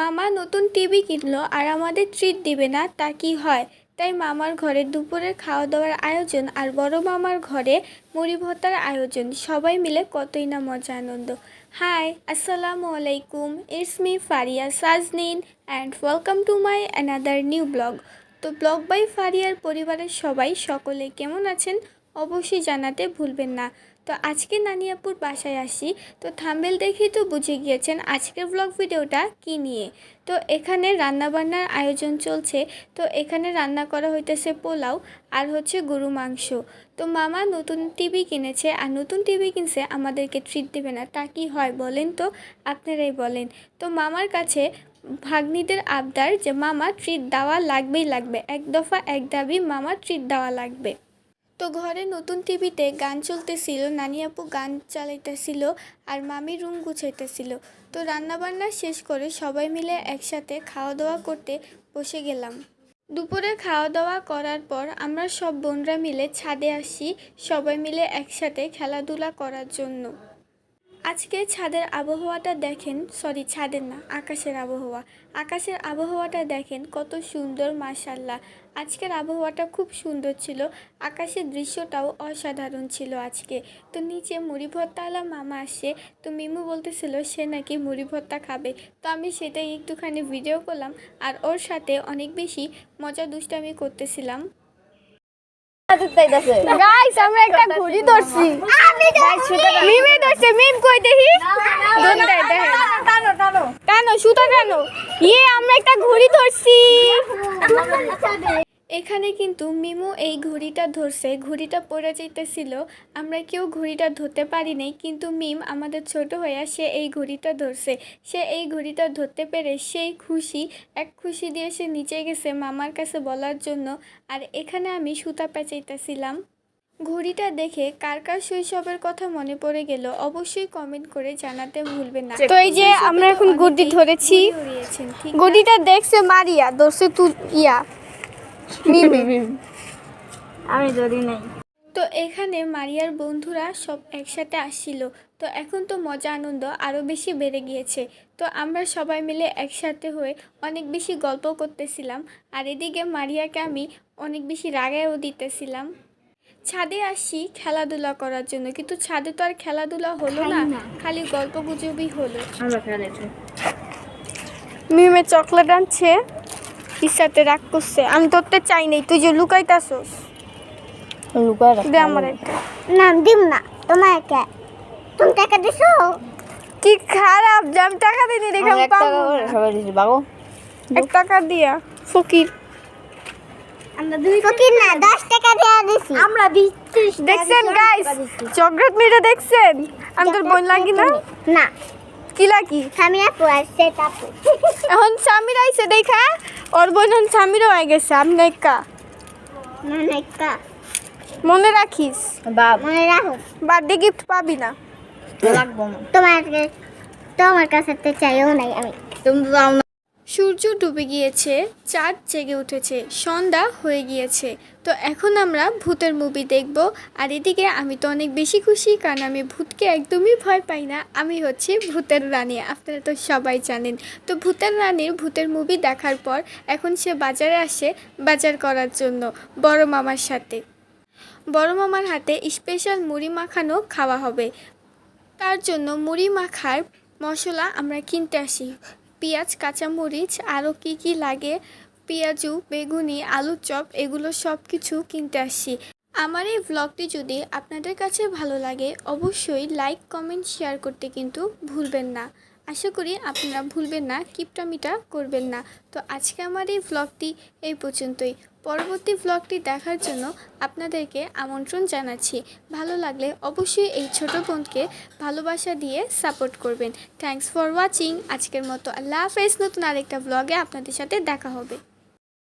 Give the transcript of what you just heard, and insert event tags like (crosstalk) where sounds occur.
মামা নতুন টিভি কিনলো আর আমাদের ট্রিট দিবে না, তা কি হয়? তাই মামার ঘরে দুপুরের খাওয়া দাওয়ার আয়োজন আর বড় মামার ঘরে মুড়ি ভর্তার আয়োজন, সবাই মিলে কতই না মজা আনন্দ। হাই, আসসালামু আলাইকুম it's me Faria Sajnin and welcome to my another new blog তো ব্লগ বাই ফারিয়ার পরিবারের সবাই সকলে কেমন আছেন? অবশ্যই জানাতে ভুলবেন না। তো আজকে নানিয়াপুর বাসায় আসি। তো থাম্বেল দেখেই তো বুঝে গিয়েছেন আজকের ব্লগ ভিডিওটা কি নিয়ে। তো এখানে রান্নাবান্নার আয়োজন চলছে। তো এখানে রান্না করা হইতেছে পোলাও আর হচ্ছে গরু মাংস। তো মামা নতুন টিভি কিনেছে আর নতুন টিভি কিনছে আমাদেরকে ট্রিট দেবে না। তা কি হয় বলেন তো? আপনারাই বলেন। তো মামার কাছে ভাগ্নিদের আবদার যে মামা ট্রিট দেওয়া লাগবেই লাগবে। এক দফা এক দাবি মামা ট্রিট দেওয়া লাগবে। তো ঘরে নতুন টিভিতে গান চলতেছিল, নানি আপু গান চালাইতেছিল আর মামি রুম গুছাইতেছিল। তো রান্নাবান্না শেষ করে সবাই মিলে একসাথে খাওয়া দাওয়া করতে বসে গেলাম। দুপুরে খাওয়া দাওয়া করার পর আমরা সব বোনরা মিলে ছাদে আসি, সবাই মিলে একসাথে খেলাধুলা করার জন্য। আজকে ছাদের আবহাওয়াটা দেখেন সরি ছাদের না, আকাশের আবহাওয়া। আকাশের আবহাওয়াটা দেখেন, কত সুন্দর মাশাল্লাহ আজকের আবহাওয়াটা খুব সুন্দর ছিল, আকাশের দৃশ্যটাও অসাধারণ ছিল আজকে। তো নিচে মুড়ি ভর্তাওয়ালা মামা আসে, তো মিমু বলতেছিল, সে নাকি মুড়ি ভর্তা খাবে। তো আমি সেটাই একটুখানি ভিডিও করলাম, আর ওর সাথে অনেক বেশি মজা দুষ্টামি করতেছিলাম। গাইস আমরা একটা ঘুড়ি ধরছি। মিমে ধরছে মিম কই দেখি? দোন দেয় দেখে। টানো সুতা টানো। ইয়ে আমরা একটা ঘুড়ি ধরছি। এখানে কিন্তু মিমু এই ঘড়িটা ধরছে ঘড়িটা পড়ে যাইতেছিল। আমরা কেউ ঘড়িটা ধরতে পারি নাই কিন্তু মিম আমাদের ছোট হইয়া সে এই ঘড়িটা ধরছে। সে এই ঘড়িটা ধরতে পেরে সেই খুশি এক খুশি দিয়ে সে নিচে গেছে মামার কাছে বলার জন্য। আর এখানে আমি সুতা পেঁচাইতেছিলাম। ঘড়িটা দেখে কার কার শৈশবের কথা মনে পড়ে গেল অবশ্যই কমেন্ট করে জানাতে ভুলবেন না। তো এই যে আমরা এখন গুড্ডি ধরেছি গুডিটা দেখছে মারিয়া ধরছে তু ইয়া। (laughs) আমি ধরি নাই। তো এখানে মারিয়ার বন্ধুরা সব একসাথে আসছিল। তো এখন তো মজা আনন্দ আরও বেশি বেড়ে গিয়েছে। তো আমরা সবাই মিলে একসাথে হয়ে অনেক বেশি গল্প করতেছিলাম। আর এদিকে মারিয়াকে আমি অনেক বেশি রাগায়ও দিতেছিলাম। ছাদে আসি খেলাধুলা করার জন্য। কিন্তু ছাদে তো আর খেলাধুলা হলো না। খালি গল্প গুজবই হলো। মিমে চকলেট আনছে। ইসাতে রাগ করছে? আমি তোরতে চাই নাই তুই যে লুকাইতাছস। লুকায় দে আমার একটা। না দিম না তোমার কে তুমি টাকা দিছো? কি খারাপ যে আমি টাকা দিনি রেখে আমি পাবো না। সবাই দিছি বাবু। এক টাকা দিয়া ফকির। আমরা দুই ফকির না দশ টাকা দেওয়া দিছি। আমরা বিশ ত্রিশ দেখছেন গাইস চকলেট মিটা দেখছেন? আমি তোর বোন লাগি না? না। কি লাগি? আমি আপু আর সে আপু এখন স্বামীর আইছে দেখা? ওর বোন স্বামীরও হয়ে গেছে আমি নাইকা না মনে রাখিস? বাপ। মনে রাখো। বার্থডে গিফট পাবি না। লাগবো তোমার তোমার কাছে তো চাইও নাই আমি। তুমি সূর্য ডুবে গিয়েছে, চাঁদ জেগে উঠেছে, সন্ধ্যা হয়ে গিয়েছে। তো এখন আমরা ভূতের মুভি দেখব। আর এদিকে আমি তো অনেক বেশি খুশি, কারণ আমি ভূতকে একদমই ভয় পাই না। আমি হচ্ছি ভূতের রানী, আপনারা তো সবাই জানেন। তো ভূতের রানীর ভূতের মুভি দেখার পর এখন সে বাজারে আসে বাজার করার জন্য বড় মামার সাথে। বড় মামার হাতে স্পেশাল মুড়ি মাখানো খাওয়া হবে। তার জন্য মুড়ি মাখার মশলা আমরা কিনতে আসি। পেঁয়াজ, কাঁচামরিচ আরও কি কি লাগে? পেঁয়াজু, বেগুনি, আলুর চপ, এগুলো সব কিছু কিনতে আসি আমার এই ব্লগটি যদি আপনাদের কাছে ভালো লাগে, অবশ্যই লাইক কমেন্ট শেয়ার করতে কিন্তু ভুলবেন না। আশা করি আপনারা ভুলবেন না, কিপটামিটা করবেন না। তো আজকে আমার এই ভ্লগটি এই পর্যন্তই। পরবর্তী ভ্লগটি দেখার জন্য আপনাদেরকে আমন্ত্রণ জানাচ্ছি। ভালো লাগলে অবশ্যই এই ছোট বোনকে ভালোবাসা দিয়ে সাপোর্ট করবেন। থ্যাংকস ফর ওয়াচিং আজকের মতো আল্লাহ হাফেজ। নতুন আরেকটা ভ্লগে আপনাদের সাথে দেখা হবে।